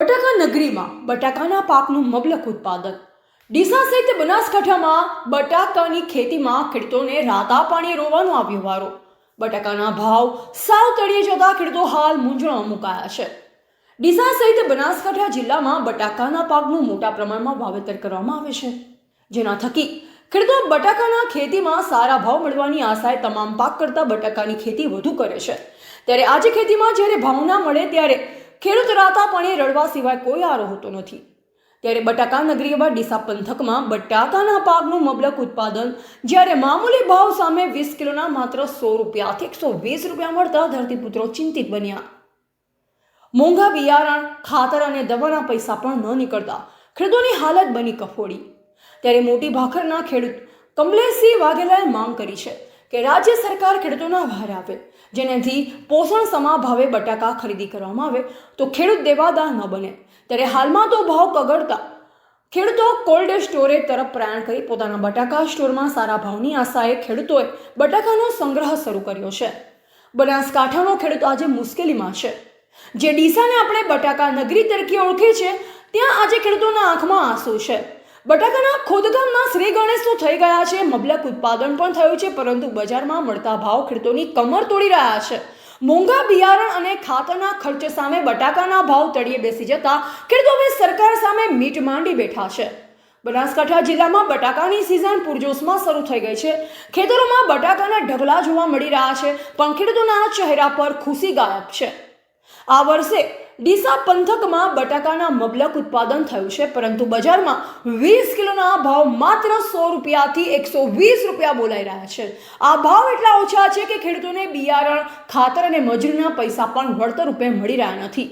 બટાકા નગરીમાં બટાકાના પાકનું મબલક ઉત્પાદન. ડીસા સહિત બનાસકાંઠામાં બટાકાની ખેતીમાં ખેડૂતોને રાતા પાણી રોવાનો આવ્યો વારો બટાકાના ભાવ સાવ તળિયે જતા ખેડૂતો હાલ મૂંઝવણમાં મુકાયા છે. ડીસા સહિત બનાસકાંઠા જિલ્લામાં બટાકાના પાકનું મોટા પ્રમાણમાં વાવેતર કરવામાં આવે છે. જેના થકી ખેડૂતો બટાકાના ખેતીમાં સારા ભાવ મળવાની આશાએ તમામ પાક કરતાં બટાકાની ખેતી વધુ કરે છે. ત્યારે આજે ખેતીમાં જ્યારે ભાવ ના મળે ત્યારે ખેડૂત રાતા પાણી રડવા સિવાય કોઈ આરો હોતો નથી. ત્યારે બટાકા નગરી એવા ડીસા પંથકમાં બટાકાના પાકનું મબલક ઉત્પાદન જ્યારે મામૂલી ભાવ સામે વીસ કિલોના માત્ર સો રૂપિયાથી એકસો વીસ રૂપિયા મળતા ધરતીપુત્રો ચિંતિત બન્યા. મોંઘા બિયારણ, ખાતર અને દવાના પૈસા પણ ન નીકળતા ખેડૂતોની હાલત બની કફોડી. ત્યારે મોટી ભાખરના ખેડૂત કમલેશસિંહ વાઘેલાએ માંગ કરી છે કે રાજ્ય સરકાર ખેડૂતોના ભાર આપે. જેનાથી પોષણ સમા ભાવે બટાકા ખરીદી કરવામાં આવે તો ખેડૂત દેવાદાર ન બને. ત્યારે હાલમાં તો ભાવ કગડતા. ખેડૂતો કોલ્ડ સ્ટોરેજ તરફ પ્રયાણ કરી પોતાના બટાકા સ્ટોરમાં સારા ભાવની આશાએ ખેડૂતોએ બટાકાનો સંગ્રહ શરૂ કર્યો છે. બનાસકાંઠાનો ખેડૂત આજે મુશ્કેલીમાં છે. જે ડીસાને આપણે બટાકા નગરી તરીકે ઓળખે છે ત્યાં આજે ખેડૂતોના આંખમાં આંસુ છે. બટાકાના ખોદકામના શ્રી ગણેશ તો થઈ ગયા છે. મબલક ઉત્પાદન પણ થયું છે, પરંતુ બજારમાં મળતા ભાવ ખેડૂતોની કમર તોડી રહ્યા છે. મોંઘા બિયારણ અને ખાતરના ખર્ચ સામે બટાકાના ભાવ તળિયે બેસી જતા ખેડૂતો હવે સરકાર સામે મીટ માંડી બેઠા છે. બનાસકાંઠા જિલ્લામાં બટાકાની સિઝન પૂરજોશમાં શરૂ થઈ ગઈ છે. ખેતરોમાં બટાકાના ઢગલા જોવા મળી રહ્યા છે, પણ ખેડૂતોના ચહેરા પર ખુશી ગાયબ છે. આ વર્ષે ડીસા પંથકમાં બટાકાના મબલક ઉત્પાદન થયું છે, પરંતુ બજારમાં વીસ કિલોના ભાવ માત્ર સો રૂપિયાથી એકસો વીસ રૂપિયા બોલાઈ રહ્યા છે. આ ભાવ એટલા ઓછા છે કે ખેડૂતોને બિયારણ, ખાતર અને મજૂરીના પૈસા પણ વળતર રૂપે મળી રહ્યા નથી.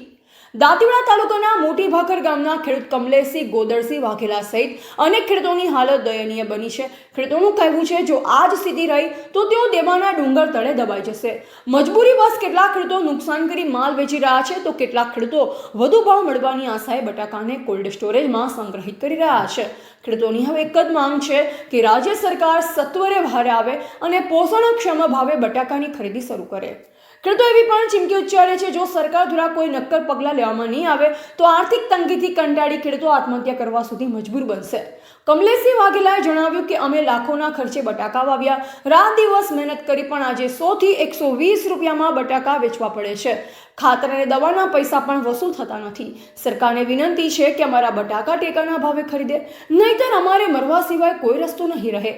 દાંતીવાડા તાલુકાના મોટી ભાખર ગામના ખેડૂત કમલેશસિંહ ગોદરસિંહ વાઘેલા સહિત અનેક ખેડૂતોની હાલત દયનીય બની છે. ખેડૂતોનું કહેવું છે, જો આ જ સ્થિતિ રહી, તો તેઓ દેવાના ડુંગર તળે દબાઈ જશે. મજબૂરી બસ કેટલાક ખેડૂતો નુકસાન કરી માલ વેચી રહ્યા છે, તો કેટલાક ખેડૂતો વધુ ભાવ મળવાની આશાએ બટાકાને કોલ્ડ સ્ટોરેજમાં સંગ્રહિત કરી રહ્યા છે. ખેડૂતોની હવે એક જ માંગ છે કે રાજ્ય સરકાર સત્વરે ભારે આવે અને પોષણક્ષમ ભાવે બટાકાની ખરીદી શરૂ કરે. ખેડૂતો એવી પણ ચીમકી ઉચ્ચારે છે, જો સરકાર દ્વારા કોઈ નક્કર પગલાં લેવામાં નહીં આવે, તો આર્થિક તંગીથી કંટાળી ખેડૂતો આત્મહત્યા કરવા સુધી મજબૂર બનશે. કમલેશસિંહ વાઘેલાએ જણાવ્યું કે અમે લાખોના ખર્ચે બટાકા વાવ્યા. રાત દિવસ મહેનત કરી પણ આજે સોથી એકસો વીસ રૂપિયામાં બટાકા વેચવા પડે છે. ખાતર અને દવાના પૈસા પણ વસૂલ થતા નથી. સરકારને વિનંતી છે કે અમારા બટાકા ટેકાના ભાવે ખરીદે, નહીતર અમારે મરવા સિવાય કોઈ રસ્તો નહીં રહે.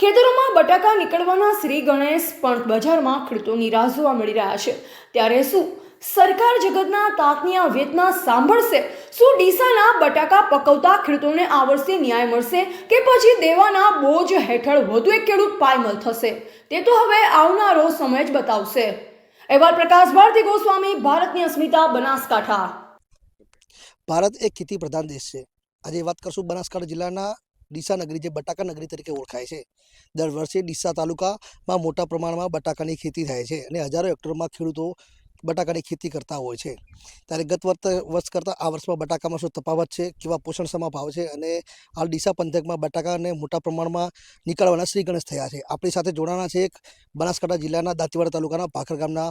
ખેતરોમાં બટાકા નીકળવાના શ્રી ગણેશ પણ બજારમાં ખેડૂતોની રાહ જોવા મળી રહ્યા છે. ત્યારે શું? સરકાર જગતના તાતની આ વેદના સાંભળશે. શું ડીસાના બટાકા પકવતા ખેડૂતોને આ ન્યાય મળશે કે પછી દેવાના બોજ હેઠળ વધુ એક ખેડૂત પાયમલ થશે? તે તો હવે આવનારો સમય જ બતાવશે. અહેવાલ પ્રકાશ, ભારતી ગોસ્વામી, ભારતની અસ્મિતા, બનાસકાંઠા. ભારત એક ખેતી પ્રધાન દેશ છે. આજે વાત કરશું બનાસકાંઠા જિલ્લાના ડીસા નગરી, જે બટાકા નગરી તરીકે ઓળખાય છે. દર વર્ષે ડીસા તાલુકામાં મોટા પ્રમાણમાં બટાકાની ખેતી થાય છે અને હજારો હેક્ટરમાં ખેડૂતો બટાકાની ખેતી કરતા હોય છે. ત્યારે ગત વર્ષ કરતાં આ વર્ષમાં બટાકામાં શું તફાવત છે? કેવા પોષણ સમા ભાવ છે? અને હાલ ડીસા પંથકમાં બટાકાને મોટા પ્રમાણમાં નીકળવાના શ્રી ગણેશ થયા છે. આપણી સાથે જોડાણા છે એક બનાસકાંઠા જિલ્લાના દાંતીવાડા તાલુકાના ભાખર ગામના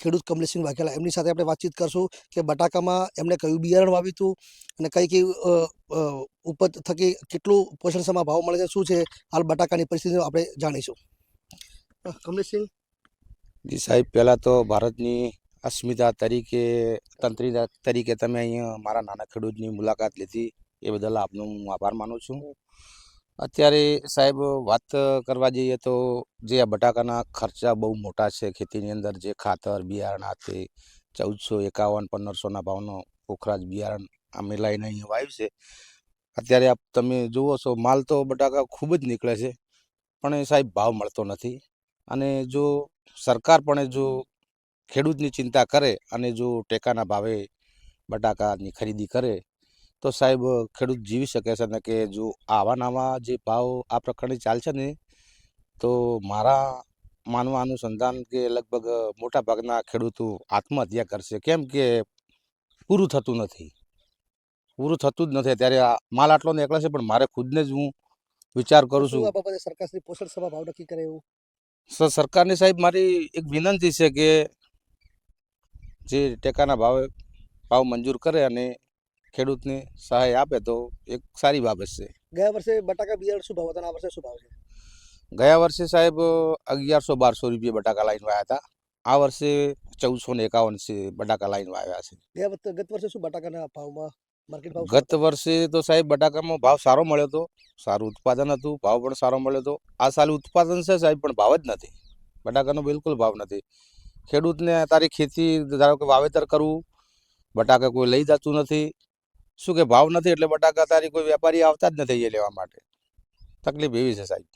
ખેડૂત કમલેશસિંહ વાઘેલા. એમની સાથે આપણે વાતચીત કરશું કે બટાકામાં એમણે કયું બિયારણ વાવ્યું હતું અને કઈ કઈ ઉપજ થકી કેટલું પોષણ સમા ભાવ મળે છે? શું છે હાલ બટાકાની પરિસ્થિતિ આપણે જાણીશું. કમલેશસિંહ? જી સાહેબ, પહેલાં તો ભારતની અસ્મિતા તરીકે તંત્રી તરીકે તમે અહીંયા મારા નાના ખેડૂતની મુલાકાત લીધી. એ બદલ આપનો હું આભાર માનું છું. અત્યારે સાહેબ, વાત કરવા જઈએ તો જે આ બટાકાના ખર્ચા બહુ મોટા છે ખેતીની અંદર, જે ખાતર, બિયારણ તે ચૌદસો એકાવન, પંદરસોના ભાવનો પોખરાજ બિયારણ અમે લઈને અહીંયા વાવ્યું છે. અત્યારે આપ તમે જુઓ છો, માલ તો બટાકા ખૂબ જ નીકળે છે, પણ એ સાહેબ ભાવ મળતો નથી. અને જો સરકાર પણ જો ખેડૂતની ચિંતા કરે અને જો ટેકાના ભાવે બટાકાની ખરીદી કરે તો સાહેબ ખેડૂત જીવી શકે છે ને કે જો આવા નવા જે ભાવ આ પ્રકારની ચાલશે ને તો મારા માનવા અનુસંધાન કે લગભગ મોટા ભાગના ખેડૂતો આત્મહત્યા કરશે. કેમ કે પૂરું થતું નથી. પૂરું થતું જ નથી. ત્યારે આ માલ આટલો નીકળે છે પણ મારે ખુદને જ હું વિચાર કરું છું. સરકારશ્રી પોષણક્ષમા ભાવ નક્કી કરે એવું? સર સરકારની સાહેબ મારી એક વિનંતી છે કે જે ટેકાના ભાવે ભાવ મંજૂર કરે અને ખેડૂતને સહાય આપે તો એક સારી બાબત છે. ગયા વર્ષે બટાકા બિયારણ શું ભાવ હતા? આ વર્ષે શું ભાવ છે? ગયા વર્ષે સાહેબ અગિયારસો બારસો રૂપિયા બટાકા લાઈન વાયા હતા. આ વર્ષે ચૌદસો ને એકાવન છે બટાકા લાઈન વાવ્યા છે. ગત વર્ષે શું બટાકાના ભાવમાં માર્કેટ ભાવ ગત વર્ષે તો સાહેબ બટાકામાં ભાવ સારો મળ્યો હતો સારું ઉત્પાદન હતું ભાવ પણ સારો મળ્યો હતો આ સાલ ઉત્પાદન છે સાહેબ પણ ભાવ જ નથી. બટાકાનો બિલકુલ ભાવ નથી. ખેડૂતને તારી ખેતી ધારો કે વાવેતર કરવું, બટાકા કોઈ લઈ જતું નથી. શું કે ભાવ નથી એટલે બટાકા તારી કોઈ વેપારી આવતા જ નથી એ લેવા માટે? તકલીફ એવી છે સાહેબ.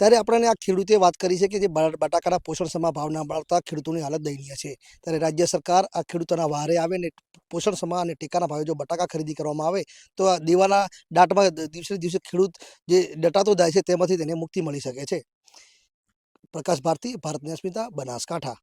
ત્યારે આપણને આ ખેડૂતે વાત કરી છે કે જે બટાકાના પોષણ સમા ભાવ ના મળતા ખેડૂતોની હાલત દયનીય છે. ત્યારે રાજ્ય સરકાર આ ખેડૂતોના વારે આવે ને પોષણ સમા અને ટેકાના ભાવે જો બટાકા ખરીદી કરવામાં આવે, તો દીવાના દાંટમાં દિવસે દિવસે ખેડૂત જે ડટાતો જાય છે તેમાંથી તેને મુક્તિ મળી શકે છે. પ્રકાશ ભારતી ભારતની અસ્મિતા બનાસકાંઠા.